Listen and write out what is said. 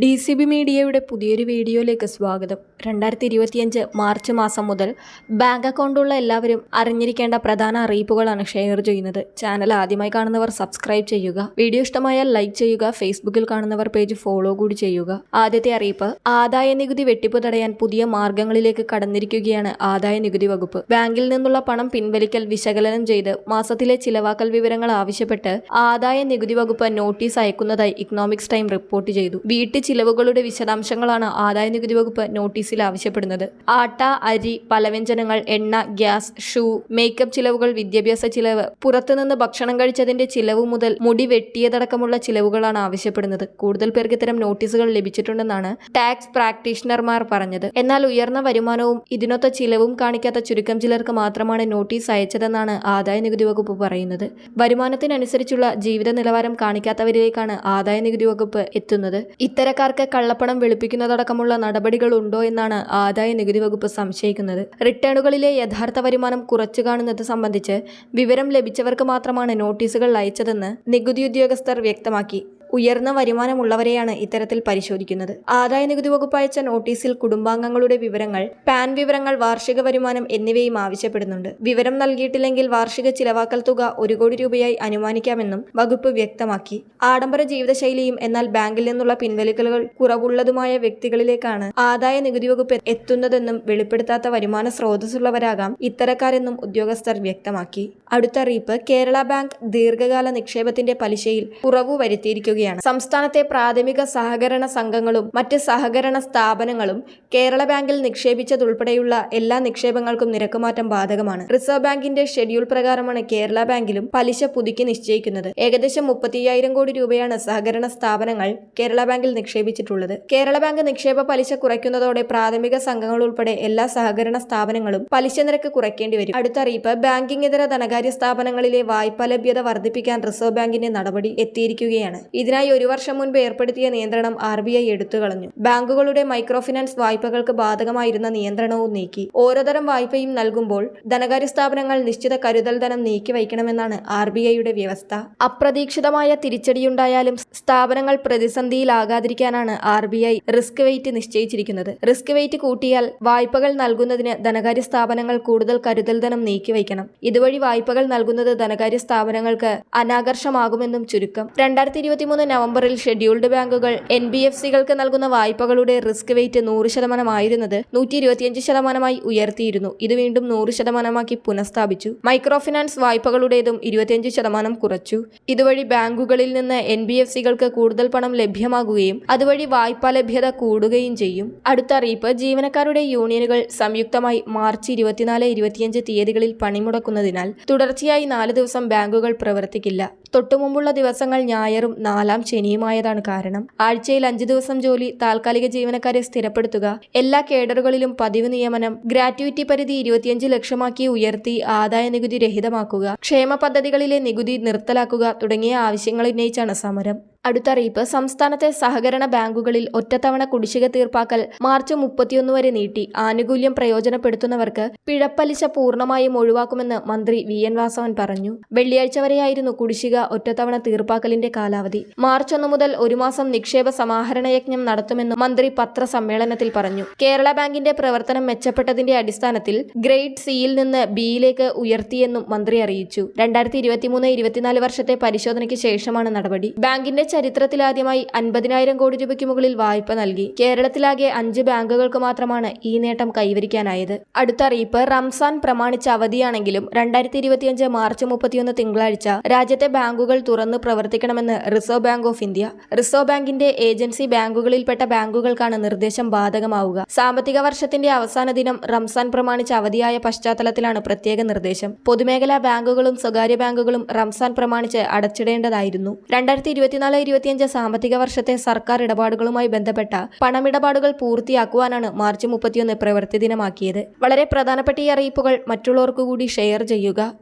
D C B മീഡിയയുടെ പുതിയൊരു വീഡിയോയിലേക്ക് സ്വാഗതം. രണ്ടായിരത്തി ഇരുപത്തിയഞ്ച് മാർച്ച് മാസം മുതൽ ബാങ്ക് അക്കൗണ്ടുള്ള എല്ലാവരും അറിഞ്ഞിരിക്കേണ്ട പ്രധാന അറിയിപ്പുകളാണ് ഷെയർ ചെയ്യുന്നത്. ചാനൽ ആദ്യമായി കാണുന്നവർ സബ്സ്ക്രൈബ് ചെയ്യുക. വീഡിയോ ഇഷ്ടമായാൽ ലൈക്ക് ചെയ്യുക. ഫേസ്ബുക്കിൽ കാണുന്നവർ പേജ് ഫോളോ കൂടി ചെയ്യുക. ആദ്യത്തെ അറിയിപ്പ് ആദായ നികുതി വെട്ടിപ്പ് തടയാൻ പുതിയ മാർഗങ്ങളിലേക്ക് കടന്നിരിക്കുകയാണ് ആദായ നികുതി വകുപ്പ്. ബാങ്കിൽ നിന്നുള്ള പണം പിൻവലിക്കൽ വിശകലനം ചെയ്ത് മാസത്തിലെ ചിലവാക്കൽ വിവരങ്ങൾ ആവശ്യപ്പെട്ട് ആദായ നികുതി വകുപ്പ് നോട്ടീസ് അയക്കുന്നതായി ഇക്കണോമിക്സ് ടൈം റിപ്പോർട്ട് ചെയ്തു. വീട്ടു ചിലവുകളുടെ വിശദാംശങ്ങളാണ് ആദായ നികുതി വകുപ്പ് നോട്ടീസിൽ ആവശ്യപ്പെടുന്നത്. ആട്ട അരി പലവ്യഞ്ജനങ്ങൾ എണ്ണ ഗ്യാസ് ഷൂ മേക്കപ്പ് ചിലവുകൾ വിദ്യാഭ്യാസ ചിലവ് പുറത്തുനിന്ന് ഭക്ഷണം കഴിച്ചതിന്റെ ചിലവ് മുതൽ മുടി വെട്ടിയതടക്കമുള്ള ചിലവുകളാണ് ആവശ്യപ്പെടുന്നത്. കൂടുതൽ പേർക്ക് ഇത്തരം നോട്ടീസുകൾ ലഭിച്ചിട്ടുണ്ടെന്നാണ് ടാക്സ് പ്രാക്ടീഷണർമാർ പറഞ്ഞത്. എന്നാൽ ഉയർന്ന വരുമാനവും ഇതിനൊത്ത ചിലവും കാണിക്കാത്ത ചുരുക്കം ചിലർക്ക് മാത്രമാണ് നോട്ടീസ് അയച്ചതെന്നാണ് ആദായ നികുതി വകുപ്പ് പറയുന്നത്. വരുമാനത്തിനനുസരിച്ചുള്ള ജീവിത നിലവാരം കാണിക്കാത്തവരിലേക്കാണ് ആദായ നികുതി വകുപ്പ് എത്തുന്നത്. ഇത്തരക്കാർക്ക് കള്ളപ്പണം വെളുപ്പിക്കുന്നതടക്കമുള്ള നടപടികൾ ഉണ്ടോ എന്നാണ് ആദായ നികുതി വകുപ്പ് സംശയിക്കുന്നത്. റിട്ടേണുകളിലെ യഥാർത്ഥ വരുമാനം കുറച്ചു കാണുന്നത് സംബന്ധിച്ച് വിവരം ലഭിച്ചവർക്ക് മാത്രമാണ് നോട്ടീസുകൾ അയച്ചതെന്ന് നികുതി ഉദ്യോഗസ്ഥർ വ്യക്തമാക്കി. ഉയർന്ന വരുമാനമുള്ളവരെയാണ് ഇത്തരത്തിൽ പരിശോധിക്കുന്നത്. ആദായ നികുതി വകുപ്പ് അയച്ച നോട്ടീസിൽ കുടുംബാംഗങ്ങളുടെ വിവരങ്ങൾ പാൻ വിവരങ്ങൾ വാർഷിക വരുമാനം എന്നിവയും ആവശ്യപ്പെടുന്നുണ്ട്. വിവരം നൽകിയിട്ടില്ലെങ്കിൽ വാർഷിക ചിലവാക്കൽ തുക ഒരു കോടി രൂപയായി അനുമാനിക്കാമെന്നും വകുപ്പ് വ്യക്തമാക്കി. ആഡംബര ജീവിതശൈലിയും എന്നാൽ ബാങ്കിൽ നിന്നുള്ള പിൻവലിക്കലുകൾ കുറവുള്ളതുമായ വ്യക്തികളിലേക്കാണ് ആദായ നികുതി വകുപ്പ് എത്തുന്നതെന്നും വെളിപ്പെടുത്താത്ത വരുമാന സ്രോതസ്സുള്ളവരാകാം ഇത്തരക്കാരെന്നും ഉദ്യോഗസ്ഥർ വ്യക്തമാക്കി. അടുത്ത അറിയിപ്പ് കേരള ബാങ്ക് ദീർഘകാല നിക്ഷേപത്തിന്റെ പലിശയിൽ കുറവ് വരുത്തിയിരിക്കുകയാണ്. സംസ്ഥാനത്തെ പ്രാഥമിക സഹകരണ സംഘങ്ങളും മറ്റ് സഹകരണ സ്ഥാപനങ്ങളും കേരള ബാങ്കിൽ നിക്ഷേപിച്ചതുൾപ്പെടെയുള്ള എല്ലാ നിക്ഷേപങ്ങൾക്കും നിരക്കുമാറ്റം ബാധകമാണ്. റിസർവ് ബാങ്കിന്റെ ഷെഡ്യൂൾ പ്രകാരമാണ് കേരള ബാങ്കിലും പലിശ പുതുക്കി നിശ്ചയിക്കുന്നത്. ഏകദേശം മുപ്പത്തിയ്യായിരം കോടി രൂപയാണ് സഹകരണ സ്ഥാപനങ്ങൾ കേരള ബാങ്കിൽ നിക്ഷേപിച്ചിട്ടുള്ളത്. കേരള ബാങ്ക് നിക്ഷേപ പലിശ കുറയ്ക്കുന്നതോടെ പ്രാഥമിക സംഘങ്ങൾ ഉൾപ്പെടെ എല്ലാ സഹകരണ സ്ഥാപനങ്ങളും പലിശ നിരക്ക് കുറയ്ക്കേണ്ടി വരും. അടുത്തറിയിപ്പ് ബാങ്കിംഗ് ഇതര ധനകാര്യ സ്ഥാപനങ്ങളിലെ വായ്പാ ലഭ്യത വർദ്ധിപ്പിക്കാൻ റിസർവ് ബാങ്കിന്റെ നടപടി എത്തിയിരിക്കുകയാണ്. ഇതിനായി ഒരു വർഷം മുൻപ് ഏർപ്പെടുത്തിയ നിയന്ത്രണം ആർ ബി ഐ എടുത്തുകളഞ്ഞു ബാങ്കുകളുടെ മൈക്രോ ഫിനാൻസ് വായ്പകൾക്ക് ബാധകമായിരുന്ന നിയന്ത്രണവും നീക്കി. ഓരോതരം വായ്പയും നൽകുമ്പോൾ ധനകാര്യ സ്ഥാപനങ്ങൾ നിശ്ചിത കരുതൽ ധനം നീക്കി വയ്ക്കണമെന്നാണ് ആർ ബി ഐയുടെ വ്യവസ്ഥ. അപ്രതീക്ഷിതമായ തിരിച്ചടിയുണ്ടായാലും സ്ഥാപനങ്ങൾ പ്രതിസന്ധിയിലാകാതിരിക്കാനാണ് R B I risk weight നിശ്ചയിച്ചിരിക്കുന്നത്. Risk weight കൂട്ടിയാൽ വായ്പകൾ നൽകുന്നതിന് ധനകാര്യ സ്ഥാപനങ്ങൾ കൂടുതൽ കരുതൽ ധനം നീക്കി നീക്കിവയ്ക്കണം ഇതുവഴി വായ്പകൾ നൽകുന്നത് ധനകാര്യ സ്ഥാപനങ്ങൾക്ക് അനാകർഷമാകുമെന്നും ചുരുക്കം. രണ്ടായിരത്തി ഇരുപത്തിമൂന്ന് നവംബറിൽ ഷെഡ്യൂൾഡ് ബാങ്കുകൾ എൻ ബി എഫ് സികൾക്ക് നൽകുന്ന വായ്പകളുടെ റിസ്ക് വെയിറ്റ് നൂറ് ശതമാനമായിരുന്നത് നൂറ്റി ഇരുപത്തിയഞ്ച് ശതമാനമായി ഉയർത്തിയിരുന്നു. ഇത് വീണ്ടും നൂറ് ശതമാനമാക്കി പുനഃസ്ഥാപിച്ചു. മൈക്രോ ഫിനാൻസ് വായ്പകളുടേതും ഇരുപത്തിയഞ്ച് ശതമാനം കുറച്ചു. ഇതുവഴി ബാങ്കുകളിൽ നിന്ന് എൻ ബി എഫ് സികൾക്ക് കൂടുതൽ പണം ലഭ്യമാകുകയും അതുവഴി വായ്പാ ലഭ്യത കൂടുകയും ചെയ്യും. അടുത്ത അറിയിപ്പ് ജീവനക്കാരുടെ യൂണിയനുകൾ സംയുക്തമായി മാർച്ച് ഇരുപത്തിനാല് ഇരുപത്തിയഞ്ച് തീയതികളിൽ പണിമുടക്കുന്നതിനാൽ തുടർച്ചയായി നാല് ദിവസം ബാങ്കുകൾ പ്രവർത്തിക്കില്ല. തൊട്ടുമുമ്പുള്ള ദിവസങ്ങൾ ഞായറും നാലാം ശനിയുമായതാണ് കാരണം. ആഴ്ചയിൽ അഞ്ചു ദിവസം ജോലി താൽക്കാലിക ജീവനക്കാരെ സ്ഥിരപ്പെടുത്തുക എല്ലാ കേഡറുകളിലും പതിവ് നിയമനം ഗ്രാറ്റുവിറ്റി പരിധി ഇരുപത്തിയഞ്ച് ലക്ഷമാക്കി ഉയർത്തി ആദായ നികുതി രഹിതമാക്കുക ക്ഷേമ പദ്ധതികളിലെ നികുതി നിർത്തലാക്കുക തുടങ്ങിയ ആവശ്യങ്ങൾ ഉന്നയിച്ചാണ് സമരം. അടുത്ത അറിയിപ്പ് സംസ്ഥാനത്തെ സഹകരണ ബാങ്കുകളിൽ ഒറ്റത്തവണ കുടിശ്ശിക തീർപ്പാക്കൽ മാർച്ച് മുപ്പത്തിയൊന്ന് വരെ നീട്ടി. ആനുകൂല്യം പ്രയോജനപ്പെടുത്തുന്നവർക്ക് പിഴപ്പലിശ പൂർണമായും ഒഴിവാക്കുമെന്ന് മന്ത്രി വി എൻ വാസവൻ പറഞ്ഞു. വെള്ളിയാഴ്ച വരെയായിരുന്നു കുടിശ്ശിക ഒറ്റത്തവണ തീർപ്പാക്കലിന്റെ കാലാവധി. മാർച്ച് ഒന്ന് മുതൽ ഒരു മാസം നിക്ഷേപ സമാഹരണ യജ്ഞം നടത്തുമെന്നും മന്ത്രി പത്രസമ്മേളനത്തിൽ പറഞ്ഞു. കേരള ബാങ്കിന്റെ പ്രവർത്തനം മെച്ചപ്പെട്ടതിന്റെ അടിസ്ഥാനത്തിൽ ഗ്രേഡ് സിയിൽ നിന്ന് ബിയിലേക്ക് ഉയർത്തിയെന്നും മന്ത്രി അറിയിച്ചു. രണ്ടായിരത്തി ഇരുപത്തിമൂന്ന് ഇരുപത്തിനാല് വർഷത്തെ പരിശോധനയ്ക്ക് ശേഷമാണ് നടപടി. ബാങ്കിന്റെ ചരിത്രത്തിലാദ്യമായി അൻപതിനായിരം കോടി രൂപയ്ക്ക് മുകളിൽ വായ്പ നൽകി. കേരളത്തിലാകെ അഞ്ച് ബാങ്കുകൾക്ക് മാത്രമാണ് ഈ നേട്ടം കൈവരിക്കാനായത്. അടുത്ത അറിയിപ്പ് റംസാൻ പ്രമാണിച്ച അവധിയാണെങ്കിലും രണ്ടായിരത്തി ഇരുപത്തിയഞ്ച് മാർച്ച് മുപ്പത്തിയൊന്ന് തിങ്കളാഴ്ച രാജ്യത്തെ ബാങ്കുകൾ തുറന്ന് പ്രവർത്തിക്കണമെന്ന് reserve bank of India reserve ബാങ്കിന്റെ ഏജൻസി ബാങ്കുകളിൽപ്പെട്ട ബാങ്കുകൾക്കാണ് നിർദ്ദേശം ബാധകമാവുക. സാമ്പത്തിക വർഷത്തിന്റെ അവസാന ദിനം റംസാൻ പ്രമാണിച്ച അവധിയായ പശ്ചാത്തലത്തിലാണ് പ്രത്യേക നിർദ്ദേശം. പൊതുമേഖലാ ബാങ്കുകളും സ്വകാര്യ ബാങ്കുകളും റംസാൻ പ്രമാണിച്ച് അടച്ചിടേണ്ടതായിരുന്നു. രണ്ടായിരത്തി ഇരുപത്തിനാല് ഇരുപത്തിയഞ്ച് സാമ്പത്തിക വർഷത്തെ സർക്കാർ ഇടപാടുകളുമായി ബന്ധപ്പെട്ട പണമിടപാടുകൾ പൂർത്തിയാക്കുവാനാണ് മാർച്ച് മുപ്പത്തിയൊന്ന് പ്രവൃത്തി ദിനമാക്കിയത്. വളരെ പ്രധാനപ്പെട്ട ഈ അറിയിപ്പുകൾ മറ്റുള്ളവർക്കു കൂടി ഷെയർ ചെയ്യുക.